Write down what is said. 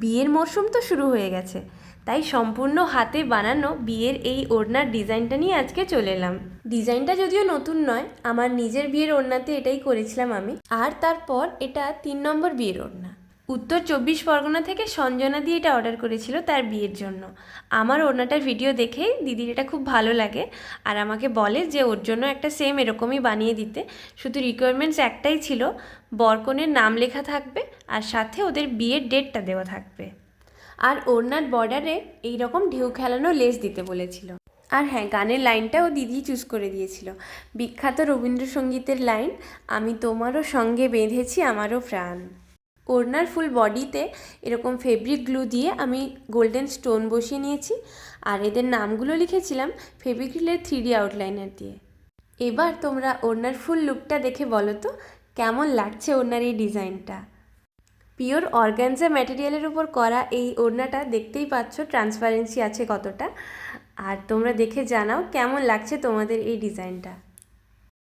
বিয়ের মরশুম তো শুরু হয়ে গেছে, তাই সম্পূর্ণ হাতে বানানো বিয়ের এই ওড়নার ডিজাইনটা নিয়ে আজকে চলে এলাম। ডিজাইনটা যদিও নতুন নয়, আমার নিজের বিয়ের ওড়নাতে এটাই করেছিলাম আমি। আর তারপর এটা তিন নম্বর বিয়ের ওড়না। উত্তর চব্বিশ পরগনা থেকে সঞ্জনা দিয়ে এটা অর্ডার করেছিল তার বিয়ের জন্য। আমার ওড়নাটার ভিডিও দেখে দিদির এটা খুব ভালো লাগে আর আমাকে বলে যে ওর জন্য একটা সেম এরকমই বানিয়ে দিতে। শুধু রিকোয়ারমেন্টস একটাই ছিল, বরকনের নাম লেখা থাকবে আর সাথে ওদের বিয়ের ডেটটা দেওয়া থাকবে। আর ওড়নার বর্ডারে এইরকম ঢেউ খেলানো লেস দিতে বলেছিল। আর হ্যাঁ গানের লাইনটাও দিদি চুজ করে দিয়েছিল। বিখ্যাত রবীন্দ্রসঙ্গীতের লাইন, আমি তোমারও সঙ্গে বেঁধেছি আমারও প্রাণ। ওড়নার ফুল বডিতে এরকম ফেব্রিক গ্লু দিয়ে আমি গোল্ডেন স্টোন বসিয়ে নিয়েছি। আর এদের নামগুলো লিখেছিলাম ফেব্রিক্রিলের থ্রি ডি আউটলাইনার দিয়ে। এবার তোমরা ওড়নার ফুল লুকটা দেখে বলো তো, কেমন লাগছে ওড়নার এই ডিজাইনটা? পিওর অর্গ্যানজা ম্যাটেরিয়ালের উপর করা এই ওড়নাটা দেখতেই পাচ্ছ ট্রান্সপারেন্সি আছে কতটা। আর তোমরা দেখে জানাও কেমন লাগছে তোমাদের এই ডিজাইনটা।